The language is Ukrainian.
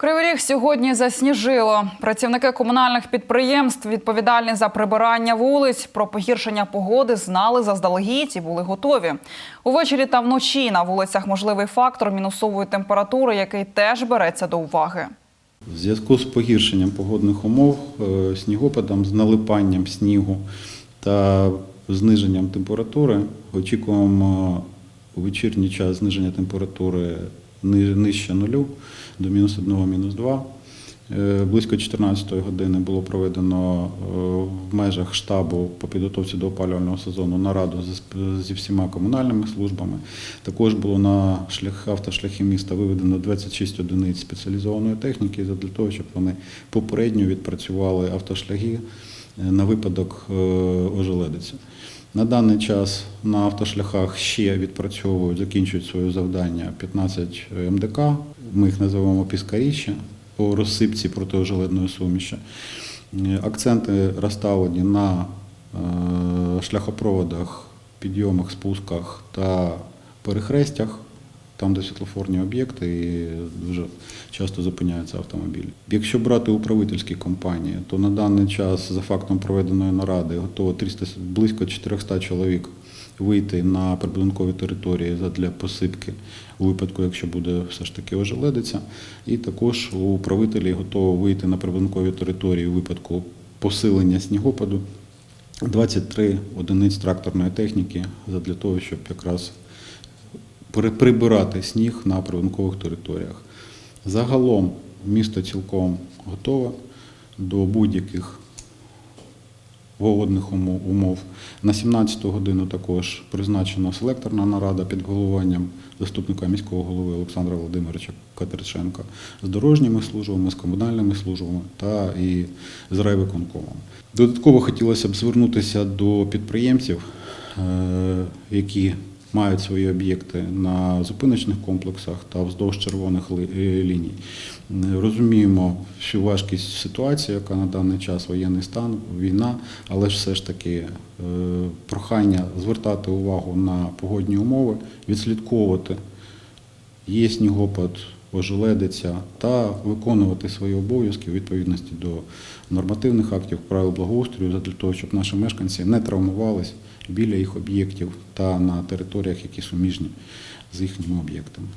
Кривий Ріг сьогодні засніжило. Працівники комунальних підприємств, відповідальні за прибирання вулиць, про погіршення погоди знали заздалегідь і були готові. Увечері та вночі на вулицях можливий фактор мінусової температури, який теж береться до уваги. В зв'язку з погіршенням погодних умов, е, снігопадом, з налипанням снігу та зниженням температури очікуємо у вечірній час зниження температури нижче нулю до мінус 1, мінус 2. Е, Близько 14 години було проведено е, в межах штабу по підготовці до опалювального сезону нараду зі всіма комунальними службами. Також було на шлях, автошляхи міста виведено 26 одиниць спеціалізованої техніки для того, щоб вони попередньо відпрацювали автошляги е, на випадок е, ожеледиці. На даний час на автошляхах ще відпрацьовують, закінчують своє завдання 15 МДК. Ми їх називаємо піскаріща по розсипці протиожеледної суміші. Е, Акценти розставлені на е, шляхопроводах, підйомах, спусках та перехрестях, там, де світлофорні об'єкти, і дуже часто зупиняються автомобілі. Якщо брати управительські компанії, то на даний час за фактом проведеної наради готово 300, близько 400 чоловік вийти на прибудинкові території для посипки у випадку, якщо буде все ж таки ожеледиця. І також у управителі готово вийти на прибудинкові території у випадку посилення снігопаду. 23 одиниць тракторної техніки для того, щоб якраз прибирати сніг на прибудинкових територіях. Загалом місто цілком готове до будь-яких погодних умов-. На 17 годину також призначена селекторна нарада під головуванням заступника міського голови Олександра Володимировича Катерченка з дорожніми службами, з комунальними службами та і з райвиконкомом. Додатково хотілося б звернутися до підприємців, е, які мають свої об'єкти на зупиночних комплексах та вздовж червоних е, ліній. Розуміємо всю важкість ситуації, яка на даний час воєнний стан, війна, але ж все ж таки е, прохання звертати увагу на погодні умови, відслідковувати є снігопад, ожеледиця та виконувати свої обов'язки у відповідності до нормативних актів, правил благоустрою, для того, щоб наші мешканці не травмувались біля їх об'єктів та на територіях, які суміжні з їхніми об'єктами.